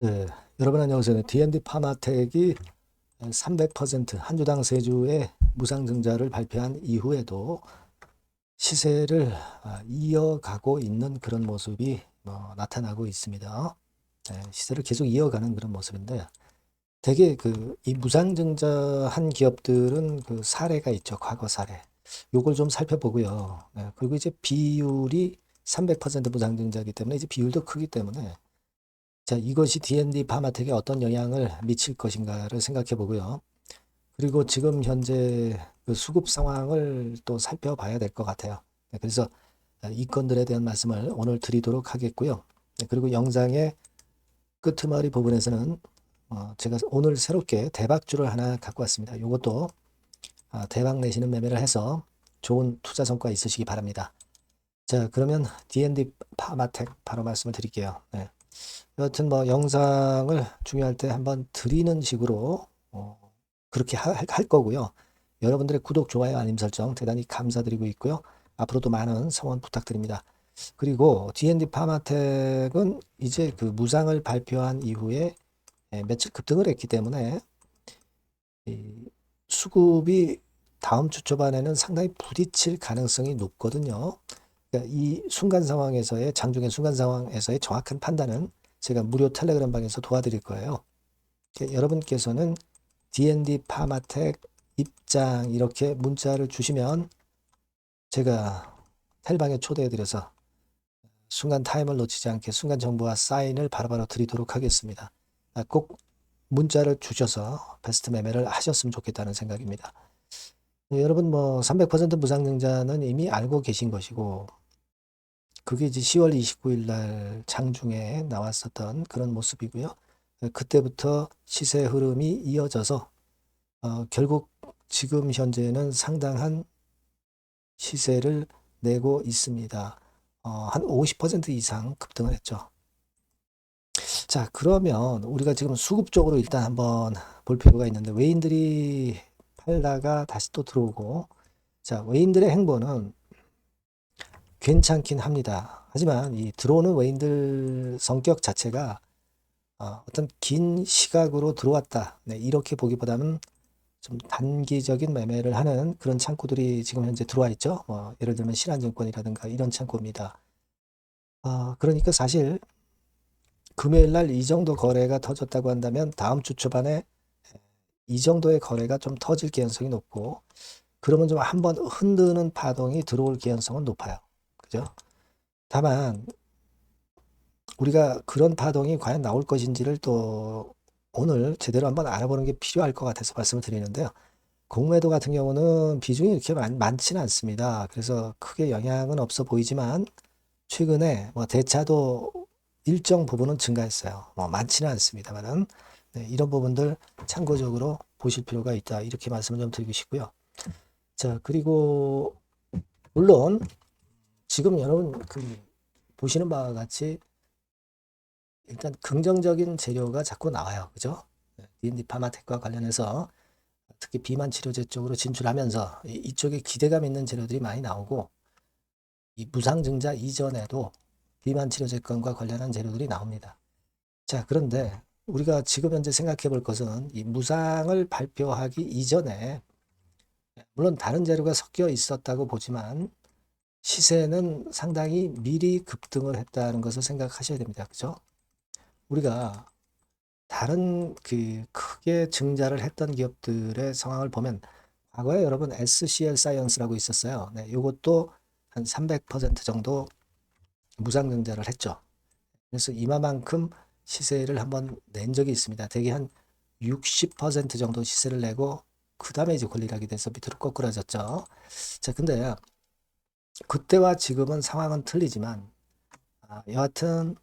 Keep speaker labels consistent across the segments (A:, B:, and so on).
A: 네, 여러분 안녕하세요. D&D 파마텍이 300% 한 주당 세주의 무상증자를 발표한 이후에도 시세를 아, 이어가고 있는 그런 모습이 뭐 나타나고 있습니다. 네, 시세를 계속 이어가는 그런 모습인데 되게 그 이 무상증자한 기업들은 그 사례가 있죠. 과거 사례. 요걸 좀 살펴보고요. 네, 그리고 이제 비율이 300% 무상증자이기 때문에 이제 비율도 크기 때문에 자, 이것이 D&D 파마텍에 어떤 영향을 미칠 것인가를 생각해 보고요. 그리고 지금 현재 그 수급 상황을 또 살펴봐야 될 것 같아요. 네, 그래서 이 건들에 대한 말씀을 오늘 드리도록 하겠고요. 네, 그리고 영상의 끄트머리 부분에서는 어, 제가 오늘 새롭게 대박주를 하나 갖고 왔습니다. 이것도 아, 대박 내시는 매매를 해서 좋은 투자 성과 있으시기 바랍니다. 자, 그러면 D&D 파마텍 바로 말씀을 드릴게요. 네. 여하튼 뭐 영상을 중요할 때 한번 드리는 식으로 어, 그렇게 하, 할 거고요. 여러분들의 구독, 좋아요, 알림 설정 대단히 감사드리고 있고요. 앞으로도 많은 성원 부탁드립니다. 그리고 D&D 파마텍은 이제 그 무상을 발표한 이후에 예, 며칠 급등을 했기 때문에 이 수급이 다음 주 초반에는 상당히 부딪힐 가능성이 높거든요. 그러니까 이 순간 상황에서의 장중의 순간 상황에서의 정확한 판단은 제가 무료 텔레그램 방에서 도와드릴 거예요. 여러분께서는 D&D 파마텍 입장 이렇게 문자를 주시면 제가 텔방에 초대해드려서 순간 타임을 놓치지 않게 순간 정보와 사인을 바로바로 드리도록 하겠습니다. 아, 꼭 문자를 주셔서 베스트 매매를 하셨으면 좋겠다는 생각입니다. 네, 여러분 뭐 300% 무상증자는 이미 알고 계신 것이고 그게 이제 10월 29일 날 장중에 나왔었던 그런 모습이고요. 그때부터 시세 흐름이 이어져서 어, 결국 지금 현재는 상당한 시세를 내고 있습니다. 어, 한 50% 이상 급등을 했죠. 자, 그러면 우리가 지금 수급 쪽으로 일단 한번 볼 필요가 있는데 외인들이 팔다가 다시 또 들어오고 자, 외인들의 행보는 괜찮긴 합니다. 하지만 이 들어오는 외인들 성격 자체가 어, 어떤 긴 시각으로 들어왔다. 네, 이렇게 보기보다는 좀 단기적인 매매를 하는 그런 창구들이 지금 현재 들어와 있죠. 뭐 예를 들면 신한증권이라든가 이런 창구입니다. 어, 그러니까 사실 금요일 날 이 정도 거래가 터졌다고 한다면 다음 주 초반에 이 정도의 거래가 좀 터질 개연성이 높고 그러면 좀 한번 흔드는 파동이 들어올 개연성은 높아요. 그죠? 다만 우리가 그런 파동이 과연 나올 것인지를 또 오늘 제대로 한번 알아보는 게 필요할 것 같아서 말씀을 드리는데요. 공매도 같은 경우는 비중이 이렇게 많, 많지는 않습니다. 그래서 크게 영향은 없어 보이지만 최근에 뭐 대차도 일정 부분은 증가했어요. 뭐 많지는 않습니다만은 네, 이런 부분들 참고적으로 보실 필요가 있다. 이렇게 말씀을 좀 드리고 싶고요. 자, 그리고 물론 지금 여러분 그 보시는 바와 같이 일단 긍정적인 재료가 자꾸 나와요. 그죠? D&D 파마텍과 관련해서 특히 비만 치료제 쪽으로 진출하면서 이쪽에 기대감 있는 재료들이 많이 나오고 이 무상증자 이전에도 비만 치료제 건과 관련한 재료들이 나옵니다. 자, 그런데 우리가 지금 현재 생각해 볼 것은 이 무상을 발표하기 이전에 물론 다른 재료가 섞여 있었다고 보지만 시세는 상당히 미리 급등을 했다는 것을 생각하셔야 됩니다. 그죠? 우리가 다른 그 크게 증자를 했던 기업들의 상황을 보면 과거에 여러분 SCL 사이언스라고 있었어요. 네, 이것도 한 300% 정도 무상증자를 했죠. 그래서 이마만큼 시세를 한번 낸 적이 있습니다. 대개 한 60% 정도 시세를 내고 그 다음에 이제 권리락이 돼서 밑으로 거꾸라졌죠. 자, 근데 그때와 지금은 상황은 틀리지만 아, 여하튼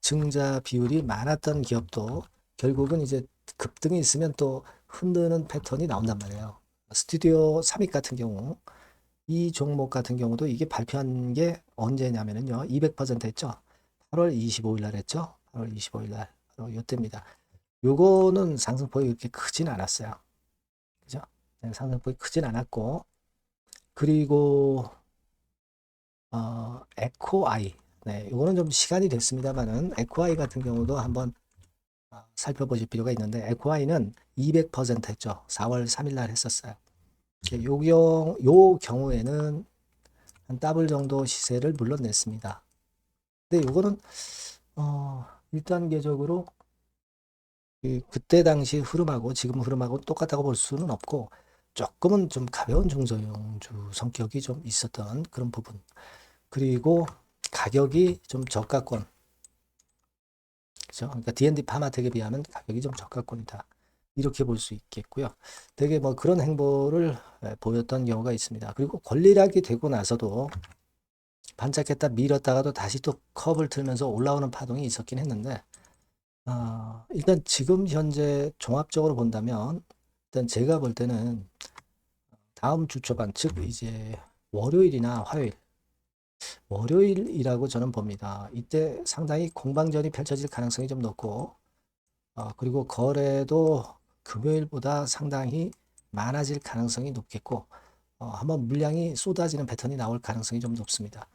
A: 증자 비율이 많았던 기업도 결국은 이제 급등이 있으면 또 흔드는 패턴이 나온단 말이에요. 스튜디오 3익 같은 경우 이 종목 같은 경우도 이게 발표한 게 언제냐면은요. 200% 했죠. 8월 25일 날 했죠. 8월 25일 날. 바로 요때입니다. 요거는 상승폭이 그렇게 크진 않았어요. 그죠? 네, 상승폭이 크진 않았고 그리고 어, 에코아이 네, 이거는 좀 시간이 됐습니다만은 에코아이 같은 경우도 한번 어, 살펴보실 필요가 있는데 에코아이는 200% 했죠. 4월 3일 날 했었어요. 예, 요, 경, 요 경우에는 한 더블 정도 시세를 물론 냈습니다. 근데 요거는 어, 1단계적으로 그 그때 당시 흐름하고 지금 흐름하고 똑같다고 볼 수는 없고 조금은 좀 가벼운 중소형주 성격이 좀 있었던 그런 부분. 그리고 가격이 좀 저가권. 그죠? 그러니까 D&D 파마텍에 비하면 가격이 좀 저가권이다. 이렇게 볼 수 있겠고요. 되게 뭐 그런 행보를 예, 보였던 경우가 있습니다. 그리고 권리락이 되고 나서도 반짝했다 밀었다가도 다시 또 컵을 틀면서 올라오는 파동이 있었긴 했는데 아, 일단 지금 현재 종합적으로 본다면 일단 제가 볼 때는 다음 주 초반 즉 이제 월요일이나 화요일 월요일이라고 저는 봅니다. 이때 상당히 공방전이 펼쳐질 가능성이 좀 높고 어, 그리고 거래도 금요일보다 상당히 많아질 가능성이 높겠고 어, 한번 물량이 쏟아지는 패턴이 나올 가능성이 좀 높습니다.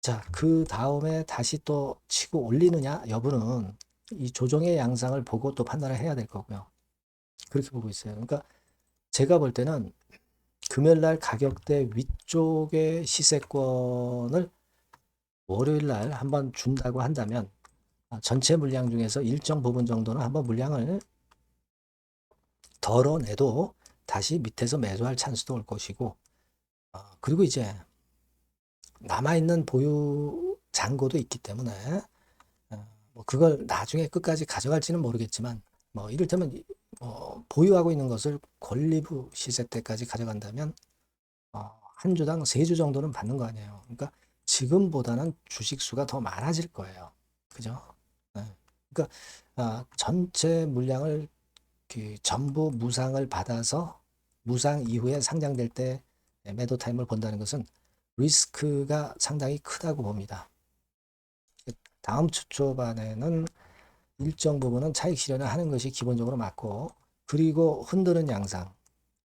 A: 자, 그 다음에 다시 또 치고 올리느냐 여부는 이 조정의 양상을 보고 또 판단을 해야 될 거고요. 그렇게 보고 있어요. 그러니까 제가 볼 때는 금요일 날 가격대 위쪽의 시세권을 월요일 날 한번 준다고 한다면 아, 전체 물량 중에서 일정 부분 정도는 한번 물량을 덜어내도 다시 밑에서 매수할 찬스도 올 것이고 어, 그리고 이제 남아있는 보유 잔고도 있기 때문에 어, 뭐 그걸 나중에 끝까지 가져갈지는 모르겠지만 뭐 이를테면 이- 어, 보유하고 있는 것을 권리부 시세 때까지 가져간다면 어, 한 주당 세 주 정도는 받는 거 아니에요. 그러니까 지금보다는 주식 수가 더 많아질 거예요. 그죠? 네. 그러니까 아, 전체 물량을 그 전부 무상을 받아서 무상 이후에 상장될 때 매도 타임을 본다는 것은 리스크가 상당히 크다고 봅니다. 다음 주 초반에는 일정 부분은 차익 실현을 하는 것이 기본적으로 맞고 그리고 흔드는 양상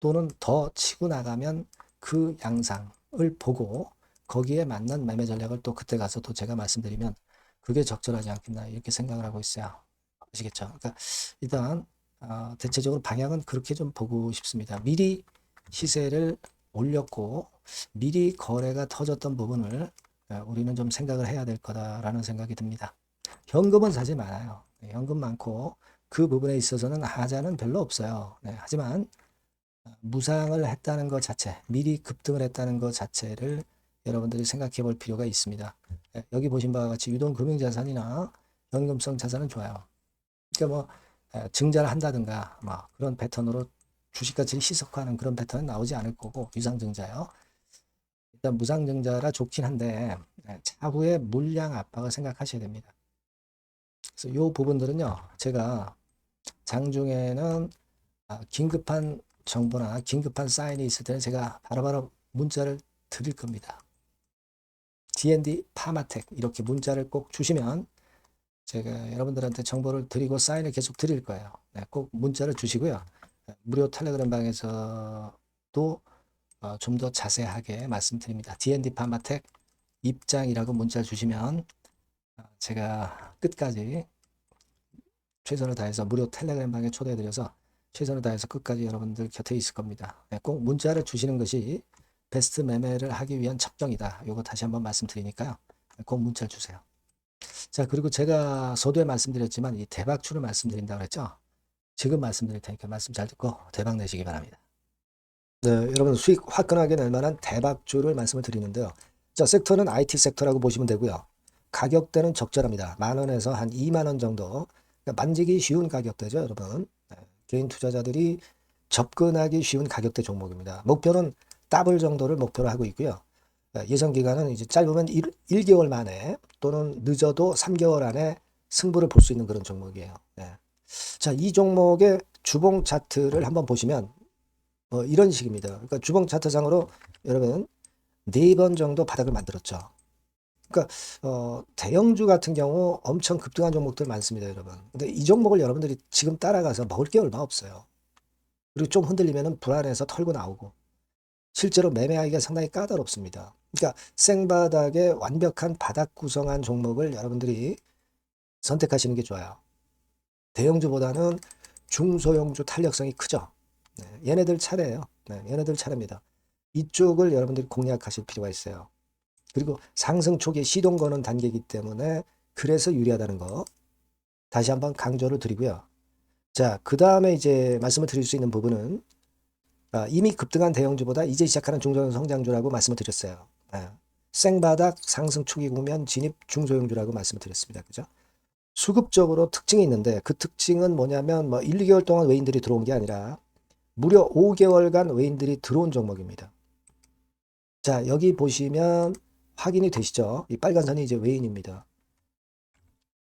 A: 또는 더 치고 나가면 그 양상을 보고 거기에 맞는 매매 전략을 또 그때 가서 또 제가 말씀드리면 그게 적절하지 않겠나 이렇게 생각을 하고 있어요. 아시겠죠? 그러니까 일단 어, 대체적으로 방향은 그렇게 좀 보고 싶습니다. 미리 시세를 올렸고 미리 거래가 터졌던 부분을 어, 우리는 좀 생각을 해야 될 거다라는 생각이 듭니다. 현금은 사실 많아요. 네, 현금 많고 그 부분에 있어서는 하자는 별로 없어요. 네, 하지만 어, 무상을 했다는 것 자체, 미리 급등을 했다는 것 자체를 여러분들이 생각해 볼 필요가 있습니다. 네, 여기 보신 바와 같이 유동 금융자산이나 현금성 자산은 좋아요. 그러니까 뭐 에, 증자를 한다든가 뭐 그런 패턴으로 주식 가치를 희석화하는 그런 패턴은 나오지 않을 거고 유상증자요. 일단 무상증자라 좋긴 한데 에, 차후에 물량 압박을 생각하셔야 됩니다. 그래서 이 부분들은요, 제가 장중에는 아, 긴급한 정보나 긴급한 사인이 있을 때는 제가 바로 바로 문자를 드릴 겁니다. D&D 파마텍 이렇게 문자를 꼭 주시면 제가 여러분들한테 정보를 드리고 사인을 계속 드릴 거예요. 네, 꼭 문자를 주시고요. 무료 텔레그램 방에서도 어, 좀더 자세하게 말씀드립니다. D&D 파마텍 입장이라고 문자를 주시면 어, 제가 끝까지 최선을 다해서 무료 텔레그램 방에 초대해드려서 최선을 다해서 끝까지 여러분들 곁에 있을 겁니다. 네, 꼭 문자를 주시는 것이 베스트 매매를 하기 위한 첩정이다. 이거 다시 한번 말씀드리니까요. 네, 꼭 문자를 주세요. 자, 그리고 제가 서두에 말씀드렸지만 이 대박주를 말씀드린다고 그랬죠? 지금 말씀드릴 테니까 말씀 잘 듣고 대박 내시기 바랍니다. 네, 여러분 수익 화끈하게 낼 만한 대박주를 말씀을 드리는데요. 자, 섹터는 IT 섹터라고 보시면 되고요. 가격대는 적절합니다. 만 원에서 한 2만 원 정도. 그러니까 만지기 쉬운 가격대죠, 여러분. 네, 개인 투자자들이 접근하기 쉬운 가격대 종목입니다. 목표는 더블 정도를 목표로 하고 있고요. 네, 예상 기간은 이제 짧으면 1, 1개월 만에 또는 늦어도 3개월 안에 승부를 볼 수 있는 그런 종목이에요. 네. 자, 이 종목의 주봉 차트를 한번 보시면 어, 이런 식입니다. 그러니까 주봉 차트상으로 여러분 네 번 정도 바닥을 만들었죠. 그러니까 어, 대형주 같은 경우 엄청 급등한 종목들 많습니다, 여러분. 근데 이 종목을 여러분들이 지금 따라가서 먹을 게 얼마 없어요. 그리고 좀 흔들리면은 불안해서 털고 나오고. 실제로 매매하기가 상당히 까다롭습니다. 그러니까 생바닥에 완벽한 바닥 구성한 종목을 여러분들이 선택하시는 게 좋아요. 대형주보다는 중소형주 탄력성이 크죠. 네, 얘네들 차례예요. 네, 얘네들 차례입니다. 이쪽을 여러분들이 공략하실 필요가 있어요. 그리고 상승 초기에 시동 거는 단계이기 때문에 그래서 유리하다는 거 다시 한번 강조를 드리고요. 자, 그 다음에 이제 말씀을 드릴 수 있는 부분은 아, 이미 급등한 대형주보다 이제 시작하는 중소형 성장주라고 말씀을 드렸어요. 아, 생바닥 상승 초기 국면 진입 중소형주라고 말씀을 드렸습니다. 그죠? 수급적으로 특징이 있는데 그 특징은 뭐냐면 뭐 1, 2개월 동안 외인들이 들어온 게 아니라 무려 5개월간 외인들이 들어온 종목입니다. 자, 여기 보시면 확인이 되시죠? 이 빨간 선이 이제 외인입니다.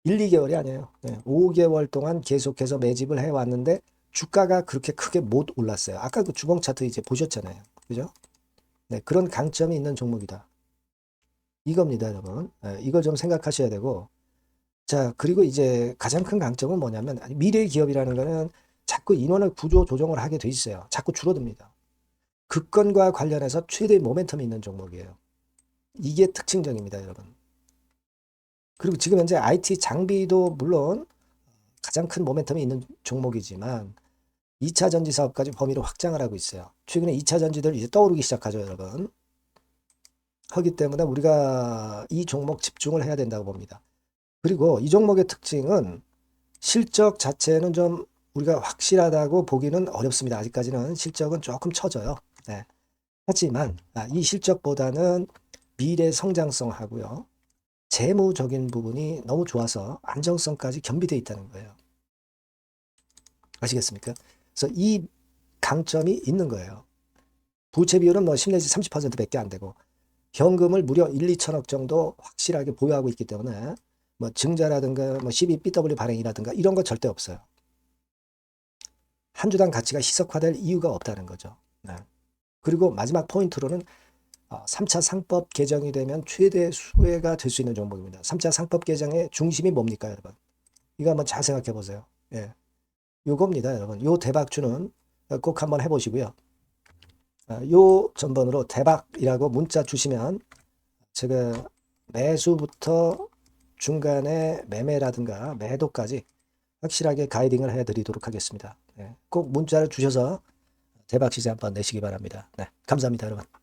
A: 1, 2개월이 아니에요. 네, 5개월 동안 계속해서 매집을 해왔는데 주가가 그렇게 크게 못 올랐어요. 아까 그 주봉 차트 이제 보셨잖아요. 그죠? 네, 그런 강점이 있는 종목이다. 이겁니다, 여러분. 네, 이걸 좀 생각하셔야 되고. 자, 그리고 이제 가장 큰 강점은 뭐냐면 미래 기업이라는 거는 자꾸 인원을 구조 조정을 하게 돼 있어요. 자꾸 줄어듭니다. 급건과 관련해서 최대 모멘텀이 있는 종목이에요. 이게 특징적입니다, 여러분. 그리고 지금 현재 IT 장비도 물론 가장 큰 모멘텀이 있는 종목이지만 2차 전지 사업까지 범위를 확장을 하고 있어요. 최근에 2차 전지들 이제 떠오르기 시작하죠, 여러분. 하기 때문에 우리가 이 종목 집중을 해야 된다고 봅니다. 그리고 이 종목의 특징은 실적 자체는 좀 우리가 확실하다고 보기는 어렵습니다. 아직까지는 실적은 조금 처져요. 네. 하지만 아, 이 실적보다는 미래 성장성하고요. 재무적인 부분이 너무 좋아서 안정성까지 겸비되어 있다는 거예요. 아시겠습니까? 그래서 이 강점이 있는 거예요. 부채 비율은 뭐 10 내지 30%밖에 안 되고 현금을 무려 1, 2천억 정도 확실하게 보유하고 있기 때문에 뭐 증자라든가 뭐 12BW 발행이라든가 이런 거 절대 없어요. 한 주당 가치가 희석화될 이유가 없다는 거죠. 네. 그리고 마지막 포인트로는 3차 상법 개정이 되면 최대 수혜가 될 수 있는 종목입니다. 3차 상법 개정의 중심이 뭡니까, 여러분? 이거 한번 잘 생각해 보세요. 예. 요겁니다, 여러분. 요 대박주는 꼭 한번 해 보시고요. 아, 요 전번으로 대박이라고 문자 주시면 제가 매수부터 중간에 매매라든가 매도까지 확실하게 가이딩을 해 드리도록 하겠습니다. 네, 꼭 문자를 주셔서 대박 시세 한번 내시기 바랍니다. 네, 감사합니다, 여러분.